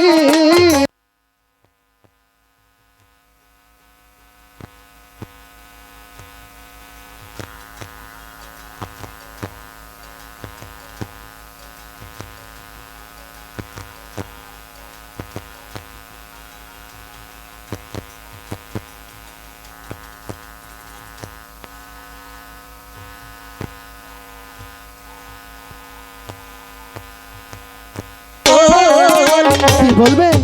Yeah. কি বলবে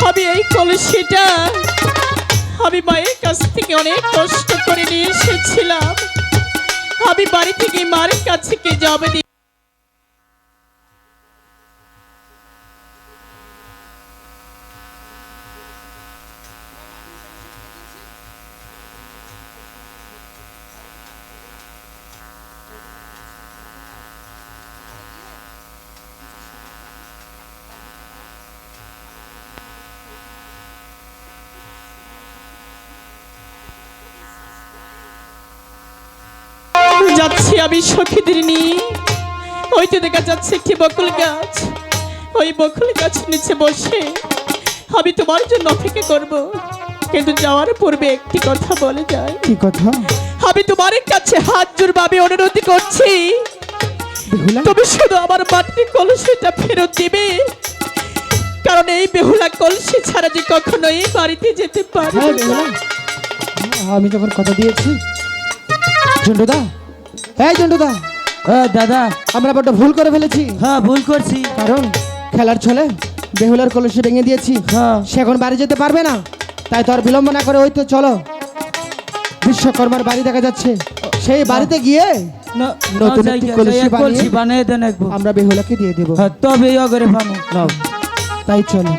আমি এই কলসিটা আমি মায়ের কাছ থেকে অনেক কষ্ট করে নিয়ে এসেছিলাম। আমি বাড়ি থেকে মার কাছে কে যাবে যাচ্ছি আমি সখীদের নিয়ে। ওই তো দেখা যাচ্ছে একটি বকুল গাছ। ওই বকুল গাছ নিচে বসে আমি তোমার জন্য অপেক্ষা করব। কিন্তু যাওয়ার পূর্বে একটি কথা বলে যায় কি কথা? আমি তোমার কাছে হাত জোর ভাবে অনুরোধ করছি। তুমি শুধু আমার মাটির কলসিটা ফেরত দিবে। কারণ এই বেহুলা কলসি ছাড়া যে কখনো এই বাড়িতে যেতে পারবে হ্যাঁ। আমি যখন কথা দিয়েছি জন্টুদা এই জন্টুদা দাদা। আমরা বড্ড ভুল করে ফেলেছি। হ্যাঁ ভুল করছি। কারণ খেলার ছলে বেহুলার কলসি ভেঙে দিয়েছি। হ্যাঁ। সে এখন বাড়ি যেতে পারবে না। তাই তো আর বিলম্ব না করে ওই তো চলো। বিশ্বকর্মার বাড়ি দেখা যাচ্ছে। সেই বাড়িতে গিয়ে নতুন একটি কলসি বানিয়ে- দেন আমরা বেহুলাকে দিয়ে দেবো। হ্যাঁ তবে অগরে ফামু তাই চলো।